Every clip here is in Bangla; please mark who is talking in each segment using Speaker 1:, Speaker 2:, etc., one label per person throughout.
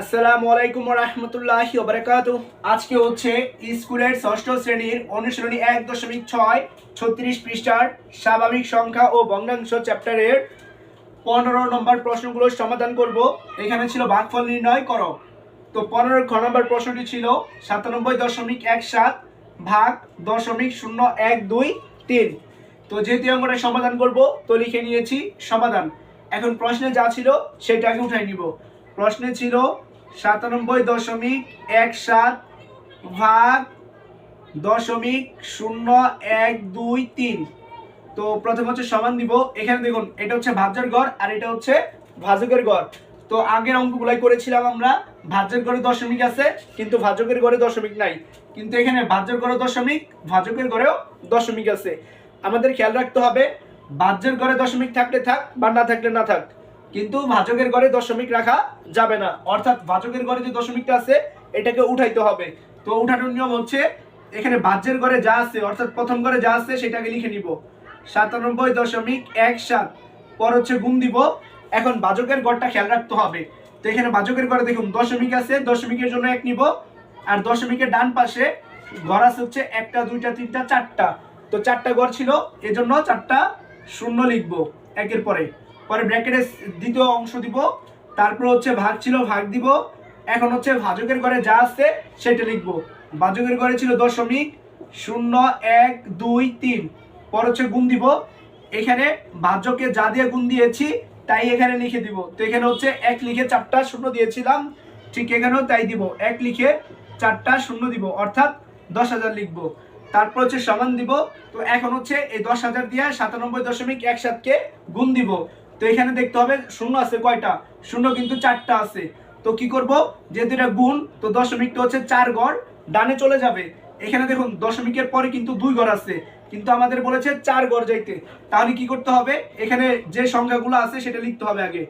Speaker 1: আসসালামু আলাইকুম রহমতুল্লাহি ওবরাকাত আজকে হচ্ছে স্কুলের ষষ্ঠ শ্রেণির অনুশীলনী এক দশমিক ছয়, ছত্রিশ পৃষ্ঠার স্বাভাবিক সংখ্যা ও ভগ্নাংশ চ্যাপ্টারের পনেরো নম্বর প্রশ্নগুলোর সমাধান করব। এখানে ছিল ভাগফল নির্ণয় করো। তো পনেরো খ নম্বর প্রশ্নটি ছিল সাতানব্বই দশমিক এক সাত ভাগ দশমিক শূন্য এক দুই তিন। তো যেহেতু আমরা সমাধান করব, তো লিখে নিয়েছি সমাধান। এখন প্রশ্নে যা ছিল সেটাকে উঠাই নিব। প্রশ্নে ছিল সাতানব্বই দশমিক এক সাত ভাগ দশমিক শূন্য এক দুই তিন। তো প্রথম হচ্ছে সমান দিব। এখানে দেখুন, এটা হচ্ছে ভাজ্যের গড় আর এটা হচ্ছে ভাজকের গড়। তো আগের অঙ্কগুলাই করেছিলাম আমরা, ভাজ্যের গড়ে দশমিক আছে, কিন্তু ভাজকের গড়ে দশমিক নাই। কিন্তু এখানে ভাজ্যের গড়ে দশমিক ভাজকের গড়েও দশমিক আছে। আমাদের খেয়াল রাখতে হবে, ভাজ্যের গড়ে দশমিক থাকলে থাক বা না থাকলে না থাক। কিন্তু ভাজকের ঘরে দশমিক রাখা যাবে না। অর্থাৎ ভাজকের ঘরে যে দশমিকটা আছে, এটাকে উঠাইতে হবে। তো উঠানোর নিয়ম হচ্ছে, এখানে ভাজ্যের ঘরে যা আছে, অর্থাৎ প্রথম ঘরে যা আছে, সেটাকে লিখে নিব। সাতানব্বই দশমিক এক সাত। পর হচ্ছে গুণ দিব। এখন ভাজকের গড়টা খেয়াল রাখতে হবে। তো এখানে ভাজকের ঘরে দেখুন, দশমিক আছে, দশমিকের জন্য এক নিব। আর দশমিকের ডান পাশে ঘর আছে হচ্ছে একটা, দুইটা, তিনটা, চারটা। তো চারটা ঘর ছিল, এজন্য চারটা শূন্য লিখব একের পরে। পরে ব্র্যাকেটের দ্বিতীয় অংশ দিব, তারপর হচ্ছে ভাগ ছিল, ভাগ দিব। এখন হচ্ছে ভাজকের ঘরে যা আছে সেটা লিখব। ভাজকের ঘরে ছিল দশমিক শূন্য এক দুই তিন। পর হচ্ছে গুণ দিব। এখানে ভাজকে যা দিয়ে গুণ দিয়েছি, তাই এখানে লিখে দিব। তো এখানে হচ্ছে এক লিখে চারটা শূন্য দিয়েছিলাম, ঠিক এখানেও তাই দিব। এক লিখে চারটা শূন্য দিব, অর্থাৎ দশ হাজার লিখব। তারপর হচ্ছে সমান দিব। তো এখন হচ্ছে এই দশ হাজার দিয়ে সাতানব্বই দশমিক এক সাতকে গুণ দিব। তো এখানে দেখতে হবে শূন্য আছে কয়টা? শূন্য কিন্তু চারটা আছে। তো কি করব? যেহেতু এটা গুণ, তো দশমিকটা হচ্ছে চার গড়, ডানে চলে যাবে। এখানে দেখুন, দশমিকের পরে কিন্তু দুই ঘর আছে। কিন্তু আমাদের বলেছে চার গড় যাইতে। তাহলে কি করতে হবে? এখানে যে সংখ্যাগুলো আছে সেটা লিখতে হবে আগে।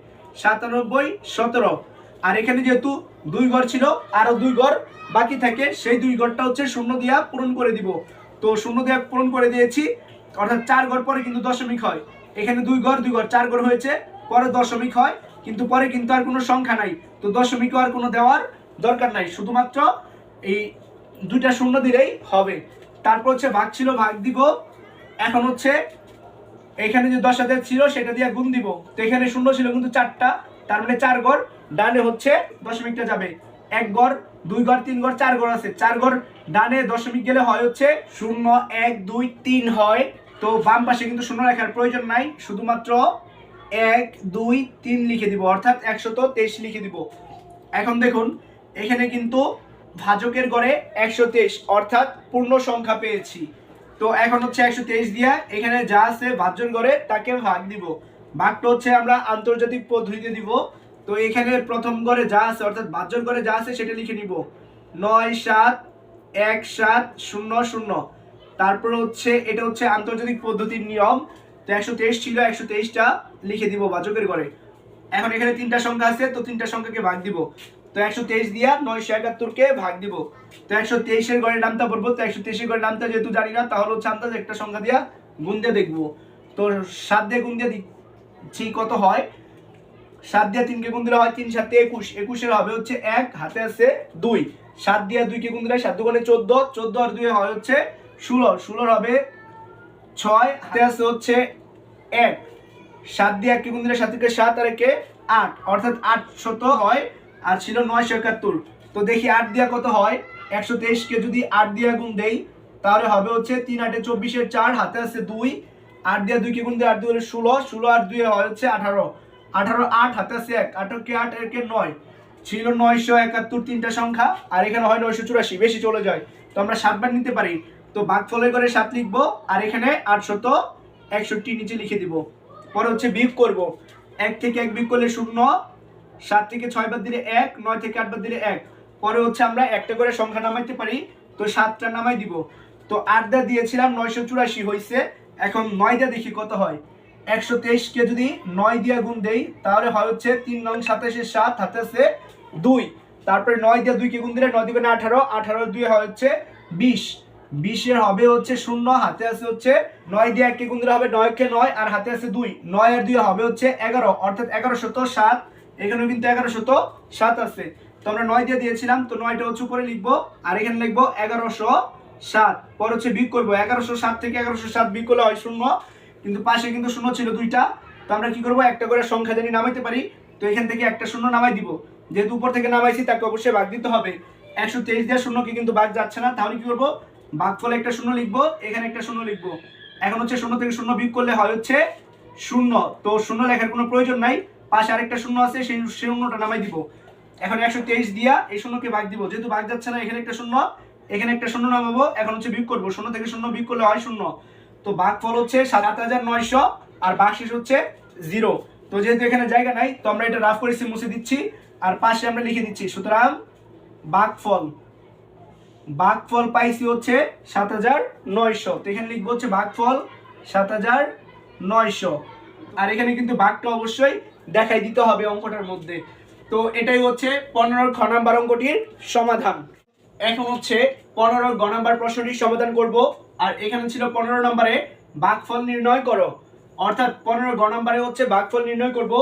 Speaker 1: সাতানব্বই, সতেরো। আর এখানে যেহেতু দুই ঘর ছিল, আরও দুই ঘর বাকি থাকে, সেই দুই ঘরটা হচ্ছে শূন্য দিয়া পূরণ করে দিব। তো শূন্য দিয়া পূরণ করে দিয়েছি, অর্থাৎ চার ঘর পরে কিন্তু দশমিক হয়। এখানে দুই ঘর দুই ঘর, চার ঘর হয়েছে। পরে দশমিক হয়, কিন্তু পরে কিন্তু আর কোনো সংখ্যা নাই। তো দশমিকও আর কোনো দেওয়ার দরকার নাই। শুধুমাত্র এই দুইটা শূন্য দিলেই হবে। তারপর হচ্ছে ভাগ ছিল, ভাগ দিব। এখন হচ্ছে এখানে যে দশ হাজার ছিল, সেটা দিয়ে গুণ দিব। তো এখানে শূন্য ছিল কিন্তু চারটা। তার মানে চার গড় ডানে হচ্ছে দশমিকটা যাবে। এক গড় দুই গড় তিন গড় চার গড় আছে। চার গড় ডানে দশমিক গেলে হয় হচ্ছে শূন্য, এক, দুই, তিন হয়। তো বাম পাশে কিন্তু শূন্য লেখার প্রয়োজন নাই, শুধুমাত্র এক, দুই, তিন লিখে দিব, অর্থাৎ একশত তেইশ লিখে দিব। এখন দেখুন, এখানে কিন্তু ভাজকের গড়ে একশো তেইশ, অর্থাৎ পূর্ণ সংখ্যা পেয়েছি। তো এখন হচ্ছে একশো তেইশ দিয়া এখানে যা আছে ভাজ্যর গড়ে তাকে ভাগ দিব। ভাগটা হচ্ছে আমরা আন্তর্জাতিক পদ্ধতিতে দিব। তো এখানে প্রথম গড়ে যা আছে, অর্থাৎ ভাজ্যর গড়ে যা আছে সেটা লিখে নিব। নয়, সাত, এক, সাত, শূন্য শূন্য। তারপর হচ্ছে, এটা হচ্ছে আন্তর্জাতিক পদ্ধতির নিয়ম। তো একশো তেইশ ছিল, একশো তেইশটা লিখে দিব ভাজকের ঘরে। এখন এখানে তিনটা সংখ্যা আছে, তো তিনটা সংখ্যাকে ভাগ দিব। তো একশো তেইশ দিয়া নয়শো একাত্তরকে ভাগ দিব। তো একশো তেইশের ঘরের নামটা বলব। তো একশো তেইশের ঘরের নামটা যেহেতু জানি না, তাহলে হচ্ছে আন্দাজ একটা সংখ্যা দিয়া গুণ দিয়ে দেখব। তো সাত দিয়ে গুণ দিয়ে দিচ্ছি, কত হয়? সাত দিয়ে তিনকে গুণ দিলে হয় তিন সাতে একুশ। একুশের হবে হচ্ছে এক, হাতে আছে দুই। সাত দিয়ে দুইকে গুণ দিলে সাত দুগুণে চোদ্দ। চোদ্দ আর দুই হয় হচ্ছে ষোলো, ষোলোর হবে ছয়, হাতে আছে হচ্ছে এক। সাত দিয়ে এককে গুণ সাত থেকে সাত, আর একে আট। অর্থাৎ আট শত হয়, আর ছিল নয়শো একাত্তর। তো দেখি আট দিয়া কত হয়? একশো তেইশকে যদি আট দিয়া গুণ দেই, তাহলে হবে হচ্ছে তিন আটে চব্বিশের চার, হাতে আছে দুই। আট দিয়া দুইকে গুণ দিয়ে আট দুই হলে ষোলো ষোলো আট দুই হয় হচ্ছে আঠারো। আঠারো আট, হাতে আছে এক। আঠারোকে আট, একে নয়। ছিল নয়শো একাত্তর তিনটা সংখ্যা, আর এখানে হয় নয়শো চুরাশি। বেশি চলে যায়। তো আমরা সাতবার নিতে পারি। তো ভাগফলের করে সাত লিখব, আর এখানে আটশত একষট্টি নিচে লিখে দিব। পরে হচ্ছে বিয়োগ করব। এক থেকে এক বিয়োগ করলে শূন্য, সাত থেকে ছয় বার দিলে এক, নয় থেকে আট বার দিলে এক। পরে হচ্ছে আমরা একটা করে সংখ্যা নামাইতে পারি, তো সাতটা নামাই দিব। তো আটটা দিয়েছিলাম নয়শো চুরাশি হয়েছে এখন নয় নয়টা দেখি কত হয়। একশো তেইশকে যদি নয় দিয়ে গুণ দেই, তাহলে হয় হচ্ছে তিন নং সাতাশের সাত, হাতে আছে দুই। তারপরে নয় দিয়ে দুইকে গুণ দিলে নয় দিবে না আঠারো আঠারো দুই হয় হচ্ছে বিশ। বিশের হবে হচ্ছে শূন্য, হাতে আছে হচ্ছে নয় দিয়ে এককে গুণ হবে নয়কে নয়, আর হাতে আছে দুই। নয় আর দুই হবে হচ্ছে এগারো, অর্থাৎ এগারো শত সাত। এখানেও কিন্তু এগারো শত সাত আছে। তো আমরা নয় দিয়ে দিয়েছিলাম, তো নয়টা হচ্ছে উপরে লিখব, আর এখানে লিখব এগারোশো সাত। পর হচ্ছে বিক করব, এগারোশো সাত থেকে এগারোশো সাত বিক করলে হয় শূন্য, কিন্তু পাশে কিন্তু শূন্য ছিল দুইটা। তো আমরা কি করব? একটা করে সংখ্যা জানি নামাইতে পারি। তো এখান থেকে একটা শূন্য নামাই দিব। যেহেতু উপর থেকে নামাইছি, তাকে অবশ্যই বাদ দিতে হবে। একশো তেইশ দেওয়ার শূন্যকে কিন্তু বাদ যাচ্ছে না। তাহলে কি করব? ভাগ ফলে একটা শূন্য লিখব, এখানে একটা শূন্য লিখব। এখন হচ্ছে শূন্য থেকে শূন্য বিয়োগ করলে হয় হচ্ছে শূন্য। তো শূন্য লেখার কোনো প্রয়োজন নাই, পাশে আরেকটা শূন্য আছে, সেই শূন্যটা নামাই দিব। এখন একশো তেইশ দিয়া এই শূন্যকে ভাগ দিব। যেহেতু ভাগ যাচ্ছে না, এখানে একটা শূন্য, এখানে একটা শূন্য নামাবো, এখন হচ্ছে বিয়োগ করব। শূন্য থেকে শূন্য বিয়োগ করলে হয় শূন্য। তো ভাগ ফল হচ্ছে সাত হাজার নয়শো, আর ভাগ শেষ হচ্ছে জিরো। তো যেহেতু এখানে জায়গা নাই, তো আমরা এটা রাফ করেছি মুছে দিচ্ছি, আর পাশে আমরা লিখে দিচ্ছি। সুতরাং ভাগফল ভাগফল পাইছি হচ্ছে সাত হাজার নয়শো। তো এখানে লিখব হচ্ছে ভাগফল সাত হাজার নয়শো। আর এখানে কিন্তু ভাগটা অবশ্যই দেখাই দিতে হবে অঙ্কটার মধ্যে। তো এটাই হচ্ছে পনেরোর খ নাম্বার অঙ্কটির সমাধান। এখন হচ্ছে পনেরো গ নাম্বার প্রশ্নটির সমাধান করব। আর এখানে ছিল পনেরো নম্বরে ভাগফল নির্ণয় করো। অর্থাৎ পনেরো গ নাম্বারে হচ্ছে ভাগফল নির্ণয় করব।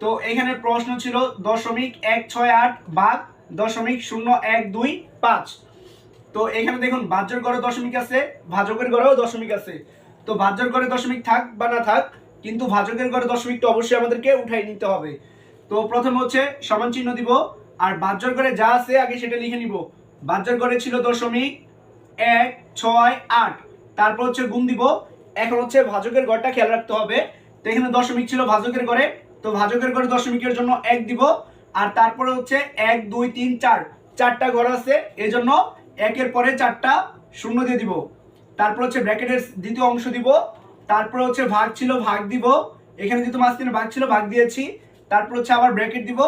Speaker 1: তো এখানে প্রশ্ন ছিল দশমিক এক ছয় আট ভাগ দশমিক শূন্য এক দুই পাঁচ। তো এখানে দেখুন ভাজ্যর গড়ে দশমিক আছে, ভাজকের গড়েও দশমিক আছে। তো ভাজ্যর গড়ে দশমিক থাক বা না থাক, কিন্তু ভাজকের ঘরে দশমিকটা অবশ্যই আমাদেরকে উঠাই নিতে হবে। তো প্রথম হচ্ছে সমান চিহ্ন দিব, আর ভাজ্যর গড়ে যা আছে আগে সেটা লিখে নিব। ভাজ্যর গড়ে ছিল দশমিক এক, ছয়, আট। তারপর হচ্ছে গুণ দিব। এখন হচ্ছে ভাজকের গড়টা খেয়াল রাখতে হবে। তো এখানে দশমিক ছিল ভাজকের গড়ে, তো ভাজকের গড়ে দশমিকের জন্য এক দিব। আর তারপরে হচ্ছে এক, দুই, তিন, চার। চারটা ঘর আছে এই জন্য একের পরে চারটা শূন্য দিয়ে দিব। তারপর হচ্ছে ব্র্যাকেটের দ্বিতীয় অংশ দিব। তারপর হচ্ছে ভাগ ছিল, ভাগ দিব। এখানে যেহেতু মাঝখানে ভাগ ছিল, ভাগ দিয়েছি। তারপর হচ্ছে আবার ব্র্যাকেট দিব।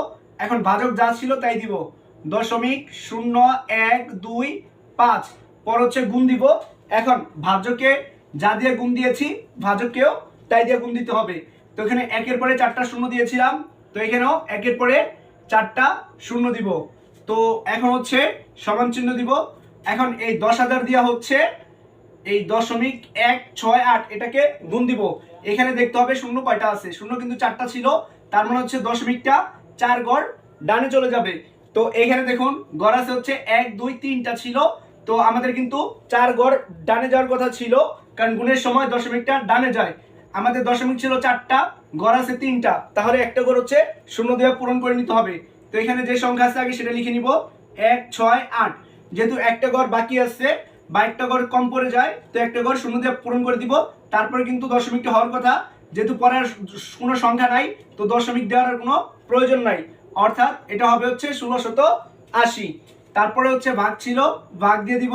Speaker 1: এখন ভাজক যা ছিল তাই দিব। দশমিক শূন্য এক দুই পাঁচ। পর হচ্ছে গুণ দিব। এখন ভাজকে যা দিয়ে গুণ দিয়েছি, ভাজককেও তাই দিয়ে গুণ দিতে হবে। তো এখানে একের পরে চারটা শূন্য দিয়েছিলাম। তো এখানেও একের পরে চারটা শূন্য দিব। তো এখন হচ্ছে সমান চিহ্ন দিব। এখন এই দশ হাজার দেওয়া হচ্ছে, এই দশমিক এক ছয় আট, এটাকে গুণ দিব। এখানে দেখতে হবে শূন্য কয়টা আছে? শূন্য কিন্তু চারটা ছিল, তার মানে হচ্ছে দশমিকটা চার গড় ডানে চলে যাবে। তো এখানে দেখুন, গড় আছে হচ্ছে এক, দুই, তিনটা ছিল। তো আমাদের কিন্তু চার গড় ডানে যাওয়ার কথা ছিল, কারণ গুণের সময় দশমিকটা ডানে যায়। আমাদের দশমিক ছিল চারটা, গড় আছে তিনটা, তাহলে একটা গড় হচ্ছে শূন্য দিয়ে পূরণ করে নিতে হবে। তো এখানে যে সংখ্যা আছে আগে সেটা লিখে নিব। এক, ছয়, আট। যেহেতু একটা গড় বাকি আছে, বা একটা গড় কম পড়ে যায়, তো একটা গড় শূন্য দিয়ে পূরণ করে দিব। তারপরে কিন্তু দশমিকটা হওয়ার কথা, যেহেতু পরে আর কোনো সংখ্যা নাই, তো দশমিক দেওয়ার কোনো প্রয়োজন নাই। অর্থাৎ এটা হবে হচ্ছে ষোলোশত আশি। তারপরে হচ্ছে ভাগ ছিল, ভাগ দিয়ে দিব।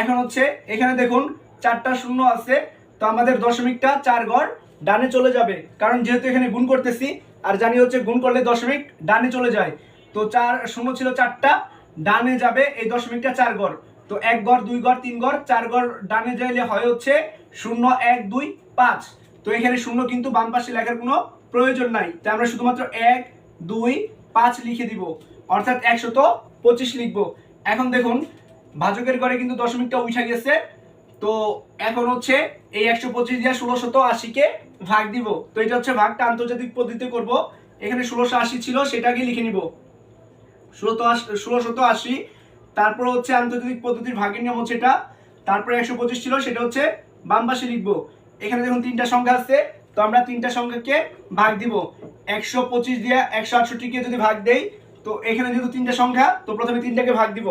Speaker 1: এখন হচ্ছে এখানে দেখুন, চারটা শূন্য আছে, তো আমাদের দশমিকটা চার গড় ডানে চলে যাবে। কারণ যেহেতু এখানে গুণ করতেছি, আর জানি হচ্ছে গুণ করলে দশমিক ডানে চলে যায়। তো চার, শূন্য ছিল চারটা ডানে যাবে এই দশমিকটা চার গড়। তো এক গড়, দুই গড়, তিন গড়, চার গড় ডানে যাইলে হয় হচ্ছে শূন্য, এক, দুই, পাঁচ। তো এখানে শূন্য কিন্তু বাম পাশে লেখার কোনো প্রয়োজন নাই। তাই আমরা শুধুমাত্র এক, দুই, পাঁচ লিখে দিব। অর্থাৎ একশত পঁচিশ লিখব। এখন দেখুন, ভাজকের ঘরে কিন্তু দশমিকটা উঠে গেছে। তো এখন হচ্ছে এই একশো পঁচিশ দিয়ে ষোলোশত আশিকে ভাগ দিব। তো এটা হচ্ছে ভাগটা আন্তর্জাতিক পদ্ধতিতে করব। এখানে ষোলোশো আশি ছিল সেটাকে লিখে নিব। ষোলোশত আশি তারপর হচ্ছে আন্তর্জাতিক পদ্ধতির ভাগের নিয়ম হচ্ছে এটা, তারপরে একশো পঁচিশ ছিল, সেটা হচ্ছে বাম লিখব। এখানে দেখুন তিনটা সংখ্যা আছে, তো আমরা তিনটা সংখ্যাকে ভাগ দিব। একশো পঁচিশ দিয়ে একশো আটষট্টিকে যদি ভাগ দেই, তো এখানে যেহেতু তিনটা সংখ্যা, তো প্রথমে তিনটাকে ভাগ দিব।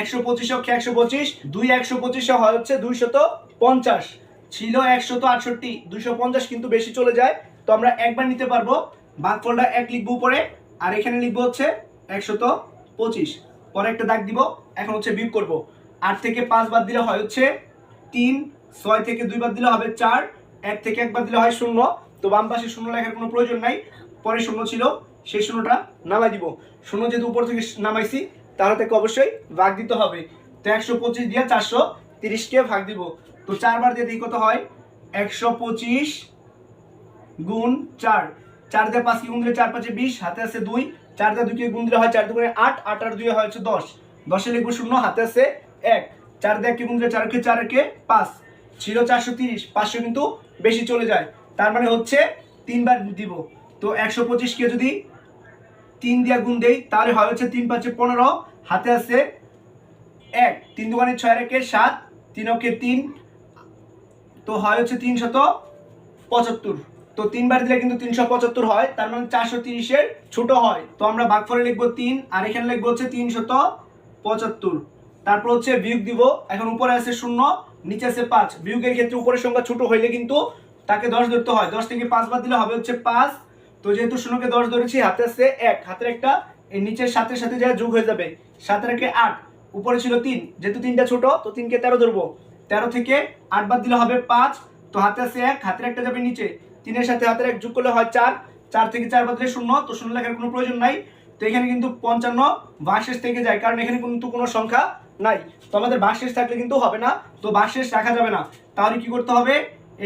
Speaker 1: একশো পঁচিশ অক্ষে একশো পঁচিশ, দুই একশো পঁচিশে হয় হচ্ছে দুইশত পঞ্চাশ। ছিল একশত আটষট্টি দুইশো পঞ্চাশ কিন্তু বেশি চলে যায়, তো আমরা একবার নিতে পারব। ভাগফলটা এক লিখব উপরে, আর এখানে লিখব হচ্ছে একশত পঁচিশ। পরে একটা দাগ দিব, এখন হচ্ছে বিয়োগ করব। আট থেকে পাঁচ বাদ দিলে হয় হচ্ছে তিন, ছয় থেকে দুই বাদ দিলে হবে চার, এক থেকে একবার দিলে হয় শূন্য। তো বাম পাশে শূন্য লেখার কোনো প্রয়োজন নাই। পরে শূন্য ছিল, সেই শূন্যটা নামাই দিব। শূন্য যেহেতু উপর থেকে নামাইছি, তাহলে তাকে অবশ্যই ভাগ দিতে হবে। তো একশো পঁচিশ দিয়ে চারশো তিরিশকে ভাগ দিব। তো চারবার দিয়ে দিই, কত হয়? একশো পঁচিশ গুণ চার। চার দিয়ে পাঁচ গুণ দিলে চার পাঁচে বিশ, হাতে আছে দুই। চার দিয়ে দুইকে গুণ দিলে হয় চার দুগুণে আট আট আর দুই হয় হচ্ছে দশ। দশে লিখব শূন্য, হাতে আছে এক। চার দিয়ে কি গুণ দিলে চারকে চারকে পাঁচ। ছিল চারশো তিরিশ, পাঁচশো কিন্তু বেশি চলে যায়। তার মানে হচ্ছে তিনবার দিব। তো একশো পঁচিশকে যদি তিন দিয়া গুণ দেই, তাহলে হয় হচ্ছে তিন পাঁচে পনেরো, হাতে আছে এক। তিন দোকানে ছয় একে সাত, তিন ওকে তিন, তো হয় হচ্ছে তিনশত পঁচাত্তর। তো তিনবার দিলে কিন্তু তিনশো পঁচাত্তর হয়, তার মানে চারশো তিরিশের ছোট হয়। তো আমরা ভাগফলে লিখব তিন, আর এখানে লিখব হচ্ছে তিনশত পঁচাত্তর। তারপর হচ্ছে বিয়োগ দিব, এখন উপরে আছে শূন্য, নিচে আছে পাঁচ। বিয়োগের ক্ষেত্রে উপরের সংখ্যা ছোট হইলে কিন্তু তাকে দশ ধরতে হয়। দশ থেকে পাঁচ বাদ দিলে হবে হচ্ছে পাঁচ। তো যেহেতু শূন্যকে দশ ধরেছি, হাতে আছে এক। হাতের একটা নিচের সাথে সাথে যা যোগ হয়ে যাবে, সাতের একে আট। উপরে ছিল তিন, যেহেতু তিনটা ছোট, তো তিনকে তেরো ধরবো। তেরো থেকে আট বাদ দিলে হবে পাঁচ। তো হাতে আছে এক, হাতের একটা যাবে নিচে। তিনের সাথে হাতের এক যোগ করলে হয় চার। চার থেকে চার বাদ দিলে শূন্য, তো শূন্য লেখার কোনো প্রয়োজন নাই। তো এখানে কিন্তু পঞ্চান্ন ভাগশেষ থেকে যায়, কারণ এখানে কিন্তু কোনো সংখ্যা নাই। তো আমাদের ভাগশেষ থাকলে কিন্তু হবে না, তো ভাগশেষ রাখা যাবে না। তাহলে কি করতে হবে?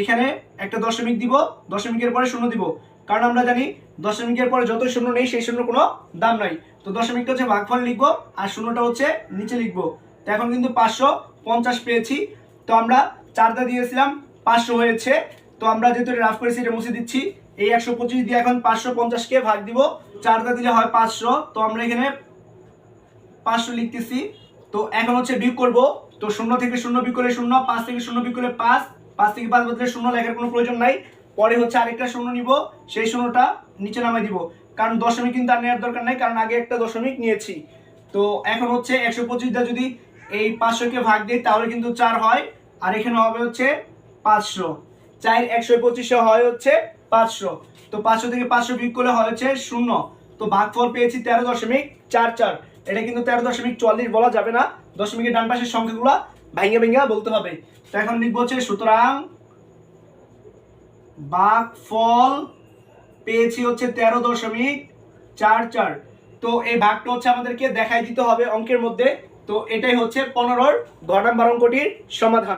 Speaker 1: এখানে একটা দশমিক দিব, দশমিকের পরে শূন্য দিব। কারণ আমরা জানি দশমিকের পরে যত শূন্য নেই, সেই শূন্য কোনো দাম নাই। তো দশমিকটা হচ্ছে ভাগফল লিখব, আর শূন্যটা হচ্ছে নিচে লিখব। তো এখন কিন্তু পাঁচশো পঞ্চাশ পেয়েছি। তো আমরা চারটা দিয়েছিলাম, পাঁচশো হয়েছে। তো আমরা যেহেতু রাফ করেছি, এটা মুছে দিচ্ছি। এই একশো পঁচিশ দিয়ে এখন পাঁচশো পঞ্চাশকে ভাগ দিব। চারটা দিলে হয় পাঁচশো। তো আমরা এখানে পাঁচশো লিখতেছি। তো এখন হচ্ছে বিয়োগ করব। তো শূন্য থেকে শূন্য বিয়োগ করলে শূন্য, পাঁচ থেকে শূন্য বিয়োগ করলে পাঁচ পাঁচ থেকে পাঁচ বদলে শূন্য লেখার কোনো প্রয়োজন নাই। পরে হচ্ছে আরেকটা শূন্য নিব। সেই শূন্যটা নিচে নামাই দিব। কারণ দশমিক কিন্তু আর নেওয়ার দরকার নাই, কারণ আগে একটা দশমিক নিয়েছি। তো এখন হচ্ছে একশো পঁচিশটা যদি এই পাঁচশোকে ভাগ দিই, তাহলে কিন্তু চার হয়। আর এখানে হবে হচ্ছে পাঁচশো। চার একশো পঁচিশে হয় হচ্ছে পাঁচশো। তো পাঁচশো থেকে পাঁচশো বিয়োগ করলে হয় হচ্ছে শূন্য। তো ভাগফল পেয়েছি তেরো দশমিক চার চার। এটা কিন্তু তেরো দশমিক চুয়াল্লিশ বলা যাবে না। দশমিকের ডান পাশের সংখ্যাগুলো ভেঙে ভেঙে বলতে হবে। তো এখন লিখব হচ্ছে, সুতরাং ভাগফল পেয়েছি হচ্ছে তেরো দশমিক চার চার। তো এই ভাগটা হচ্ছে আমাদেরকে দেখাই দিতে হবে অঙ্কের মধ্যে। তো এটাই হচ্ছে পনেরোর ঘর নাম্বার অঙ্কটির সমাধান।